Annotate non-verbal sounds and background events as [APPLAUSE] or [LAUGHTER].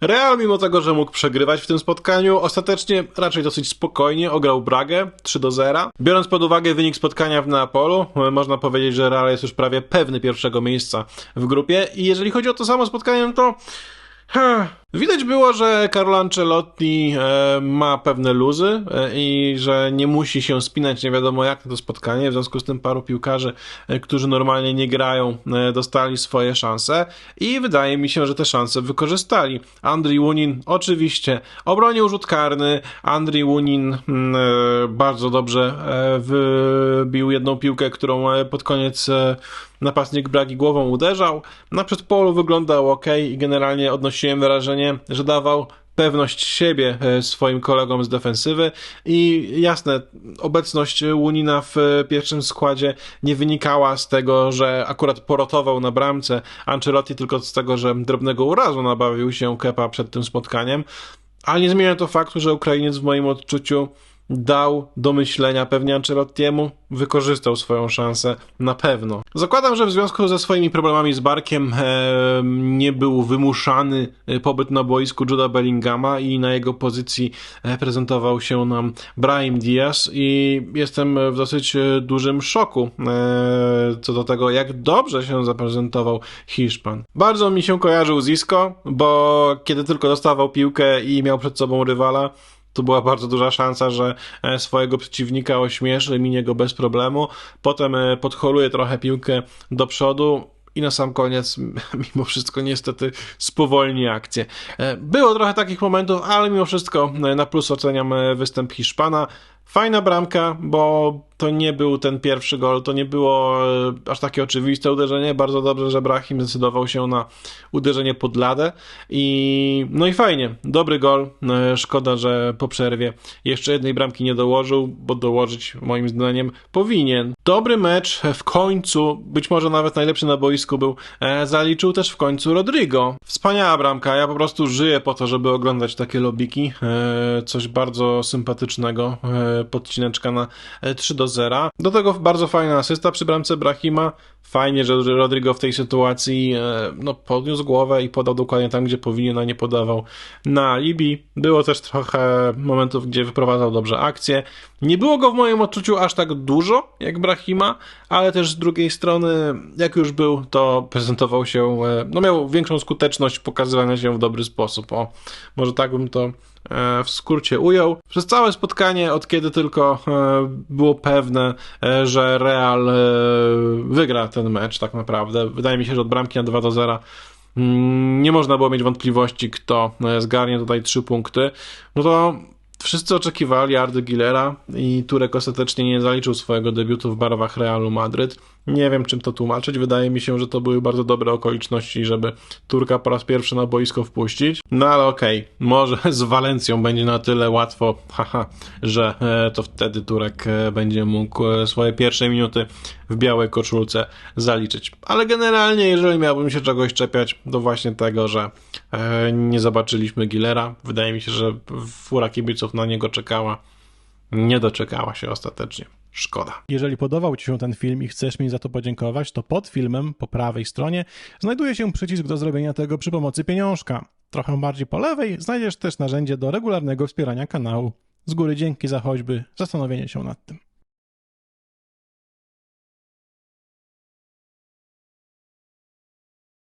Real, mimo tego, że mógł przegrywać w tym spotkaniu, ostatecznie raczej dosyć spokojnie ograł Bragę 3 do 0. Biorąc pod uwagę wynik spotkania w Neapolu, można powiedzieć, że Real jest już prawie pewny pierwszego miejsca w grupie i jeżeli chodzi o to samo spotkanie, to Widać było, że Carlo Ancelotti e, ma pewne luzy e, i że nie musi się spinać nie wiadomo jak na to spotkanie. W związku z tym paru piłkarzy, e, którzy normalnie nie grają, dostali swoje szanse i wydaje mi się, że te szanse wykorzystali. Andrii Łunin oczywiście obronił rzut karny. Andrii Łunin mm, bardzo dobrze wybił jedną piłkę, którą pod koniec napastnik Bragi głową uderzał. Na przedpolu wyglądał ok i generalnie odnosiłem wrażenie, że dawał pewność siebie e, swoim kolegom z defensywy i jasne, obecność Łunina w pierwszym składzie nie wynikała z tego, że akurat porotował na bramce Ancelotti, tylko z tego, że drobnego urazu nabawił się Kepa przed tym spotkaniem, ale nie zmienia to faktu, że Ukrainiec w moim odczuciu dał do myślenia pewnie Ancelottiemu, wykorzystał swoją szansę na pewno. Zakładam, że w związku ze swoimi problemami z barkiem e, nie był wymuszany e, pobyt na boisku Juda Bellingama i na jego pozycji e, prezentował się nam Brahim Diaz i jestem w dosyć e, dużym szoku e, co do tego, jak dobrze się zaprezentował Hiszpan. Bardzo mi się kojarzył z Isco, bo kiedy tylko dostawał piłkę i miał przed sobą rywala, to była bardzo duża szansa, że e, swojego przeciwnika ośmieszy, minie go bez problemu. Potem e, podholuje trochę piłkę do przodu i na sam koniec, [LAUGHS] mimo wszystko, niestety spowolni akcję. E, było trochę takich momentów, ale mimo wszystko na plus oceniam występ Hiszpana. Fajna bramka, bo to nie był ten pierwszy gol, to nie było e, aż takie oczywiste uderzenie. Bardzo dobrze, że Brahim zdecydował się na uderzenie pod ladę. I no i fajnie, dobry gol. E, szkoda, że po przerwie jeszcze jednej bramki nie dołożył, bo dołożyć moim zdaniem powinien. Dobry mecz w końcu, być może nawet najlepszy na boisku był, e, zaliczył też w końcu Rodrigo. Wspaniała bramka, ja po prostu żyję po to, żeby oglądać takie lobiki. Coś bardzo sympatycznego. Podcineczka na 3 do 0. Do tego bardzo fajna asysta przy bramce Brahima. Fajnie, że Rodrigo w tej sytuacji e, no, podniósł głowę i podał dokładnie tam, gdzie powinien, a nie podawał na Libii. Było też trochę momentów, gdzie wyprowadzał dobrze akcję. Nie było go w moim odczuciu aż tak dużo jak Brahima, ale też z drugiej strony, jak już był, to prezentował się, e, no miał większą skuteczność pokazywania się w dobry sposób. O, może tak bym to e, w skrócie ujął. Przez całe spotkanie, od kiedy tylko było pewne, że Real wygra ten mecz tak naprawdę. Wydaje mi się, że od bramki na 2 do 0 mm, nie można było mieć wątpliwości, kto e, zgarnie tutaj trzy punkty. No to wszyscy oczekiwali Ardy Gilera i Turek ostatecznie nie zaliczył swojego debiutu w barwach Realu Madryt. Nie wiem, czym to tłumaczyć. Wydaje mi się, że to były bardzo dobre okoliczności, żeby Turka po raz pierwszy na boisko wpuścić. No ale okej, okay. może [LAUGHS] z Walencją będzie na tyle łatwo, [LAUGHS] haha, że e, to wtedy Turek e, będzie mógł e, swoje pierwsze minuty w białej koszulce zaliczyć. Ale generalnie, jeżeli miałbym się czegoś czepiać, to właśnie tego, że nie zobaczyliśmy Gilera. Wydaje mi się, że fura kibiców na niego czekała. Nie doczekała się ostatecznie. Szkoda. Jeżeli podobał Ci się ten film i chcesz mi za to podziękować, to pod filmem po prawej stronie znajduje się przycisk do zrobienia tego przy pomocy pieniążka. Trochę bardziej po lewej znajdziesz też narzędzie do regularnego wspierania kanału. Z góry dzięki za choćby zastanowienie się nad tym.